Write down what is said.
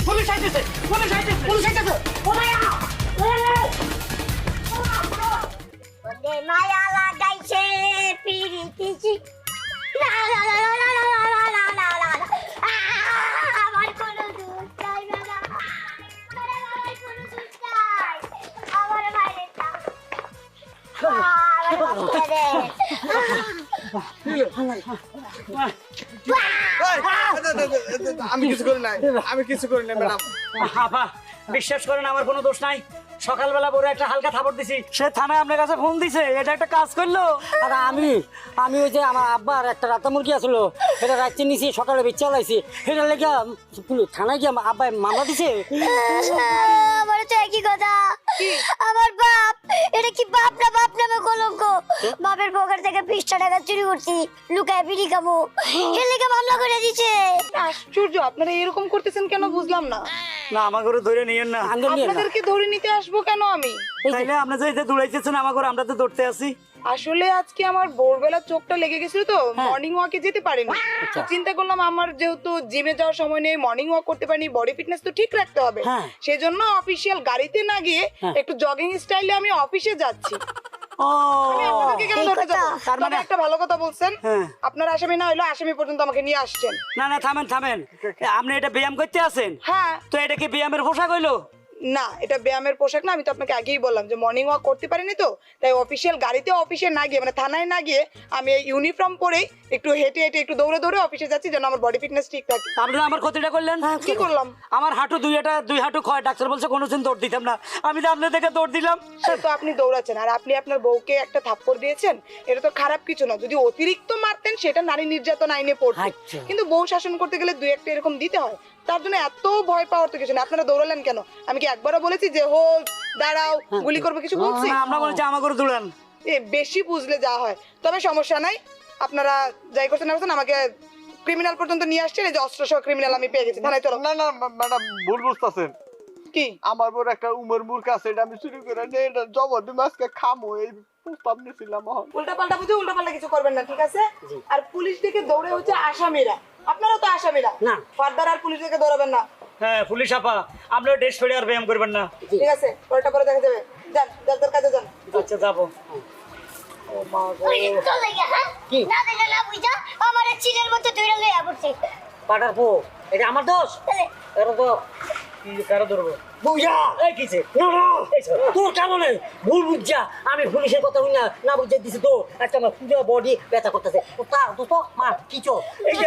Police আইতেছে police আইতেছে police আইতেছে ও মায়া ওরে মায়া লাগাইছে পিরিতিছি লা লা লা লা লা লা লা লা লা আমার কোনো নাই বাবা আরে আমার কোনো দোষ নাই আমার বাইরে। আহ, আমার বাচ্চা রে। আমি কিছু করি নাই আমি কিছু করি নাই ম্যাডাম। বিশ্বাস করেন আমার কোনো দোষ নাই। সকালবেলা বড় একটা হালকা থাপড় দিছি। সে থানায় আপনার কাছে ফোন দিছে এটা একটা কাজ করল। আর আমি আমি ওই যে আমার আব্বার একটা রাতা মুরগি আসলো সেটা রাখতে নিছি সকালে বেচে লাইছি সেটা লেগে থানায় গিয়ে আব্বাই মামলা দিছে। আমার তো একই কথা। আমার বাপ এটা কি বাপ না বাপের পকেট থেকে বিশটা টাকা চুরি করছি লুকায় বিড়ি খাব। লেগে মামলা করে দিছে আশ্চর্য আপনারা এরকম করতেছেন কেন বুঝলাম না। না আমার করে ধরে নিয়েন না। আপনাদেরকে ধরে নিতে আসব কেন আমি? তাইলে যে দৌড়াইতেছেন আমার করে আমরা তো দৌড়তে আছি আসলে আজকে আমার ভোরবেলা চোখটা লেগে গেছিল তো মর্নিং ওয়াকে যেতে পারিনি। তো চিন্তা করলাম আমার যেহেতু জিমে যাওয়ার সময় নেই মর্নিং ওয়াক করতে পারিনি বডি ফিটনেস তো ঠিক রাখতে হবে। হ্যাঁ। সেজন্য অফিসিয়াল গাড়িতে না গিয়ে একটু জগিং স্টাইলে আমি অফিসে যাচ্ছি। তার মানে- একটা ভালো কথা বলছেন। হ্যাঁ। আপনার আসামি না হইল আসামি পর্যন্ত আমাকে নিয়ে আসছেন। না না থামেন থামেন। আপনি এটা ব্যায়াম করতে আছেন? হ্যাঁ। তো এটা কি ব্যায়ামের পোশাক হইল? না এটা ব্যায়ামের পোশাক না আমি তো আপনাকে আগেই বললাম যে মর্নিং ওয়াক করতে পারিনি তো তাই অফিসিয়াল গাড়িতে অফিসে না গিয়ে মানে থানায় না গিয়ে আমি এই ইউনিফর্ম পরেই একটু হেঁটে হেঁটে একটু দৌড়ে দৌড়ে অফিসে যাচ্ছি যেন আমার বডি ফিটনেস ঠিক থাকে। আপনি আমার ক্ষতিটা করলেন। কি করলাম? আমার হাঁটু দুই হাঁটা দুই হাঁটু ক্ষয়। ডাক্তার বলছে কোনোদিন দৌড় দিতাম না। আমি তো আপনার থেকে দৌড় দিলাম। সে তো আপনি দৌড়াচ্ছেন। আর আপনি আপনার বউকে একটা থাপ্পড় দিয়েছেন এটা তো খারাপ কিছু না। যদি অতিরিক্ত মারতেন সেটা নারী নির্যাতন আইনে পড়তো। আচ্ছা। কিন্তু বউ শাসন করতে গেলে দুই একটা এরকম দিতে হয়। তার জন্য এত ভয় পাওয়ার তো কিছু না আপনারা দৌড়ালেন কেন? আমি কি একবারও বলেছি যে হো দাঁড়াও গুলি করব কিছু বলছি? না আমরা বলছি আমার করে দৌড়ান। এ বেশি বুঝলে যা হয়। তবে সমস্যা নাই। আপনারা যাই করছেন না করছেন আমাকে ক্রিমিনাল পর্যন্ত নিয়ে আসছেন। এই যে অস্ত্র সহ ক্রিমিনাল আমি পেয়ে গেছি। থানায় চলো। না না ম্যাডাম ভুল বুঝতেছেন। কি? আমার বড় একটা উমর মূর্খ আছে এটা আমি চুরি করে নিয়ে এটা জবর তুমি আজকে খামো এই প্রস্তাব নিয়েছিলাম উল্টা পাল্টা বুঝে উল্টা পাল্টা কিছু করবেন না ঠিক আছে? আর পুলিশ দিকে দৌড়ে হচ্ছে আসামিরা। আপনারাও তো আসামিরা। না। ফার্দার আর পুলিশ দিকে দৌড়াবেন না। হ্যাঁ পুলিশ আপা আপনার ড্রেস ফেড়ে আর ব্যায়াম করবেন না। ঠিক আছে পরেরটা পরে দেখা যাবে। যান যার যার কাজে যান। আচ্ছা যাব। চলে গেছে, হ্যাঁ? না দেখে না বুঝা আমার চিলের মতো দৌড়ে লইয়া পড়ছে। পাটার পো এটা আমার দোষ? এটা তো বুঝা? এই কিছে না না। তোর কারণে ভুল বুঝা। আমি পুলিশের কথা হই না না বুঝে দিছি তো। একটা আমার পুরো বডি ব্যথা করতেছে। তা মার কিচো এই যে।